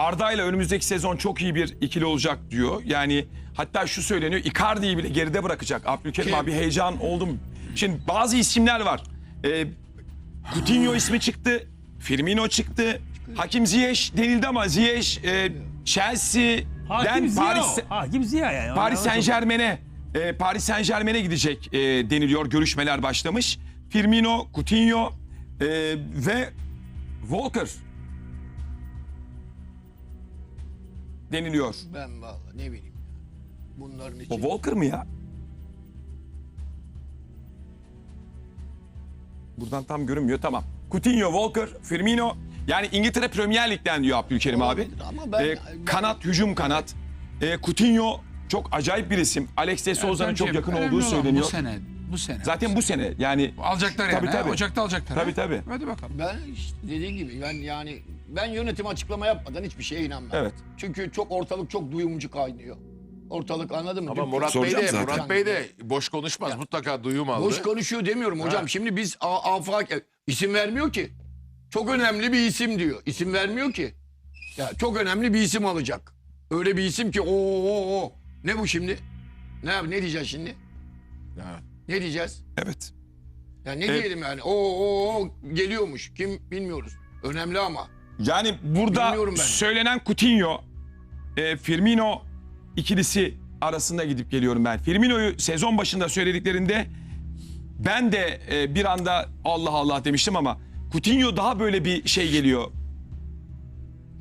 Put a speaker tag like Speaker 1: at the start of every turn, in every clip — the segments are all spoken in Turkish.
Speaker 1: Arda ile önümüzdeki sezon çok iyi bir ikili olacak diyor. Yani hatta şu söyleniyor Icardi'yi bile geride bırakacak. Abdülkerim abi heyecan oldum. Şimdi bazı isimler var. Ee, Coutinho ismi çıktı. Firmino çıktı. Hakim Ziyech denildi ama Ziyech e, Chelsea'den
Speaker 2: Ziya
Speaker 1: Paris
Speaker 2: o. Hakim Ziya yani.
Speaker 1: Paris Saint Germain'e e, Paris Saint Germain'e gidecek e, deniliyor. Görüşmeler başlamış. Firmino, Coutinho e, ve Walker deniliyor.
Speaker 3: Ben vallahi ne bileyim. ya. Bunların
Speaker 1: O
Speaker 3: için.
Speaker 1: Walker mı ya? Buradan tam görünmüyor. Tamam. Coutinho, Walker, Firmino. Yani İngiltere Premier Lig'den diyor Abdülkerim abi.
Speaker 3: Ama ben-
Speaker 1: E,
Speaker 3: ben-
Speaker 1: kanat, hücum kanat. E, Coutinho çok acayip bir isim. Alex de Souza'nın çok yakın
Speaker 4: Önemli
Speaker 1: olduğu
Speaker 4: olan
Speaker 1: söyleniyor.
Speaker 4: Bu sene. Bu sene.
Speaker 1: Zaten bu sene yani
Speaker 4: alacaklar yani.
Speaker 1: Tabii,
Speaker 4: ha?
Speaker 1: tabii.
Speaker 4: Ocakta alacaklar.
Speaker 1: Tabii,
Speaker 4: ha?
Speaker 1: tabii.
Speaker 4: Hadi bakalım.
Speaker 3: Ben işte dediğim gibi ben yani ben yönetim açıklama yapmadan hiçbir şeye inanmam.
Speaker 1: Evet.
Speaker 3: Çünkü çok ortalık çok duyumcu kaynıyor. Ortalık anladın mı?
Speaker 5: Ama
Speaker 3: Dün-
Speaker 5: Murat Bey
Speaker 1: Soracağım
Speaker 5: de
Speaker 1: zaten.
Speaker 5: Murat Bey de boş konuşmaz. Mutlaka duyum aldı.
Speaker 3: Boş konuşuyor demiyorum hocam. Şimdi biz a- afak e, isim vermiyor ki. Çok önemli bir isim diyor. İsim vermiyor ki. Ya çok önemli bir isim alacak. Öyle bir isim ki o o o. Ne bu şimdi? Ne yap- ne diyeceğiz şimdi?
Speaker 5: Evet.
Speaker 3: Ne diyeceğiz?
Speaker 1: evet.
Speaker 3: Ya ne
Speaker 1: Evet.
Speaker 3: diyelim yani? O o o geliyormuş. Kim bilmiyoruz. Önemli ama.
Speaker 1: Yani burada söylenen Coutinho, e, Firmino ikilisi arasında gidip geliyorum ben. Firmino'yu sezon başında söylediklerinde ben de e, bir anda Allah Allah demiştim ama Coutinho daha böyle bir şey geliyor.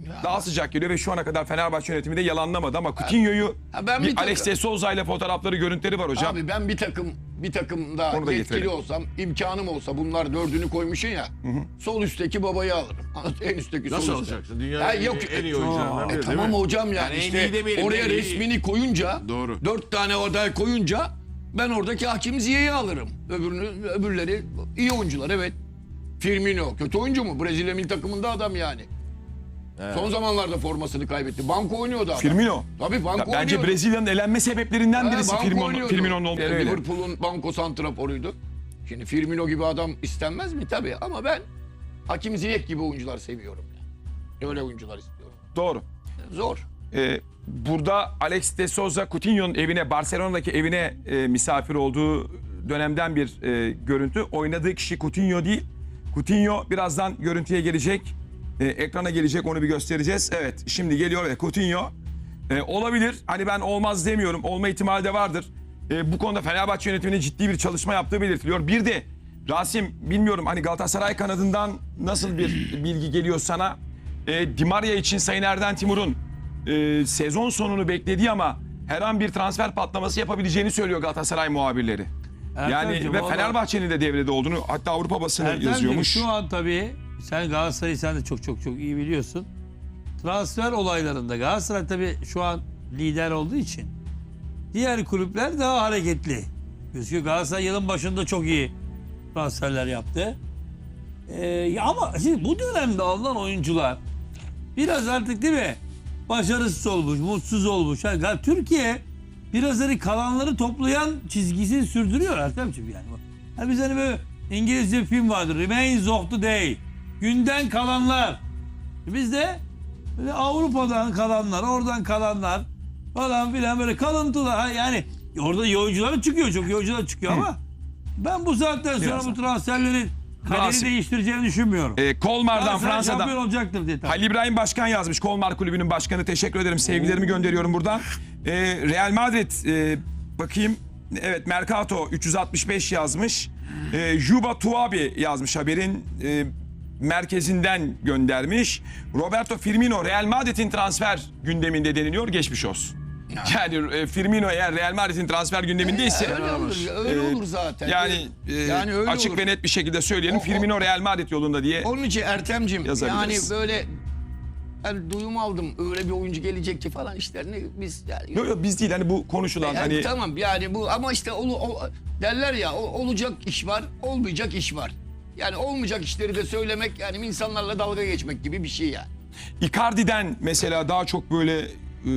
Speaker 3: Ya,
Speaker 1: Daha sıcak geliyor ve şu ana kadar Fenerbahçe yönetimi de yalanlamadı ama Coutinho'yu
Speaker 3: Ha, ben bir
Speaker 1: bir Alex de Souza ile fotoğrafları, görüntüleri var hocam.
Speaker 3: Abi ben bir takım bir takımda
Speaker 1: Onu da
Speaker 3: yetkili
Speaker 1: getirelim.
Speaker 3: olsam, imkanım olsa bunlar dördünü koymuşsun ya. Sol üstteki babayı alırım. en üstteki
Speaker 5: Nasıl
Speaker 3: sol üstte.
Speaker 5: alacaksın? Dünyanın
Speaker 3: Ya
Speaker 5: en-
Speaker 3: yok,
Speaker 5: en iyi
Speaker 3: e,
Speaker 5: oyuncularından
Speaker 3: E
Speaker 5: değil
Speaker 3: tamam
Speaker 5: mi?
Speaker 3: hocam yani,
Speaker 5: Yani en
Speaker 3: işte
Speaker 5: demeyelim,
Speaker 3: oraya
Speaker 5: en iyi.
Speaker 3: resmini koyunca
Speaker 5: Doğru.
Speaker 3: dört tane aday koyunca ben oradaki Hakim Ziye'yi alırım. Öbürünü, öbürleri iyi oyuncular evet. Firmino kötü oyuncu mu? Brezilya milli takımında adam yani. Son zamanlarda formasını kaybetti. Banko oynuyordu adam.
Speaker 1: Firmino.
Speaker 3: Tabii banko
Speaker 1: Ya bence
Speaker 3: oynuyordu.
Speaker 1: Brezilya'nın elenme sebeplerinden
Speaker 3: Ha,
Speaker 1: birisi
Speaker 3: banko
Speaker 1: Firmino,
Speaker 3: oynuyordu.
Speaker 1: Firmino'nun olması.
Speaker 3: Yani
Speaker 1: Öyle.
Speaker 3: Liverpool'un banko santraforuydu. Şimdi Firmino gibi adam istenmez mi? Tabii ama ben Hakim Ziyech gibi oyuncular seviyorum. Yani. Öyle oyuncular istiyorum.
Speaker 1: Doğru.
Speaker 3: Zor.
Speaker 1: Ee, burada Alex de Souza Coutinho'nun evine, Barcelona'daki evine e, misafir olduğu dönemden bir e, görüntü. Oynadığı kişi Coutinho değil. Coutinho birazdan görüntüye gelecek. E, ekrana gelecek onu bir göstereceğiz. Evet şimdi geliyor ve Coutinho e, olabilir. Hani ben olmaz demiyorum. Olma ihtimali de vardır. E, bu konuda Fenerbahçe yönetiminin ciddi bir çalışma yaptığı belirtiliyor. Bir de Rasim bilmiyorum hani Galatasaray kanadından nasıl bir bilgi geliyor sana? E, Di Maria için Sayın Erden Timur'un e, sezon sonunu beklediği ama her an bir transfer patlaması yapabileceğini söylüyor Galatasaray muhabirleri. yani
Speaker 2: Ertemciğim,
Speaker 1: ve Fenerbahçe'nin de devrede olduğunu hatta Avrupa basını
Speaker 2: Ertemciğim,
Speaker 1: yazıyormuş.
Speaker 2: Şu an tabii sen Galatasaray'ı sen de çok çok çok iyi biliyorsun. Transfer olaylarında Galatasaray tabii şu an lider olduğu için diğer kulüpler daha hareketli. Gözüküyor Galatasaray yılın başında çok iyi transferler yaptı. Ee, ama şimdi bu dönemde alınan oyuncular biraz artık değil mi? Başarısız olmuş, mutsuz olmuş. Yani Türkiye biraz hani kalanları toplayan çizgisini sürdürüyor Ertemciğim yani. Hani biz hani böyle İngilizce bir film vardır. Remains of the day. Günden kalanlar. Biz de böyle Avrupa'dan kalanlar, oradan kalanlar falan filan böyle kalıntılar. Yani orada iyi oyuncular çıkıyor, çok iyi oyuncular çıkıyor ama ben bu saatten sonra
Speaker 1: Birazdan.
Speaker 2: bu transferlerin kaderi
Speaker 1: Rasim.
Speaker 2: değiştireceğini düşünmüyorum.
Speaker 1: E, Kolmar'dan
Speaker 2: Galatasaray
Speaker 1: Fransa'dan.
Speaker 2: şampiyon olacaktır diye. tahmin
Speaker 1: Halil İbrahim Başkan yazmış. Kolmar Kulübü'nün başkanı. Teşekkür ederim. Sevgilerimi gönderiyorum buradan. Ee, Real Madrid e, bakayım. Evet Mercato 365 yazmış. Ee, Juba Tuabi yazmış haberin e, merkezinden göndermiş. Roberto Firmino Real Madrid'in transfer gündeminde deniliyor. Geçmiş olsun. Yani e, Firmino eğer Real Madrid'in transfer gündemindeyse
Speaker 3: Öyle olur, öyle
Speaker 1: e,
Speaker 3: olur zaten.
Speaker 1: yani, e,
Speaker 3: Yani öyle
Speaker 1: açık
Speaker 3: olur.
Speaker 1: ve net bir şekilde söyleyelim.
Speaker 3: O- o-
Speaker 1: Firmino Real Madrid yolunda diye.
Speaker 3: Onun için Ertem'cim yani böyle yani duyum aldım öyle bir oyuncu gelecek ki falan işlerini biz yani
Speaker 1: Yok yok biz değil hani bu konuşulan
Speaker 3: Yani
Speaker 1: hani
Speaker 3: tamam yani bu ama işte olu, o- derler ya o- olacak iş var, olmayacak iş var. Yani olmayacak işleri de söylemek yani insanlarla dalga geçmek gibi bir şey yani.
Speaker 1: Icardi'den mesela daha çok böyle e,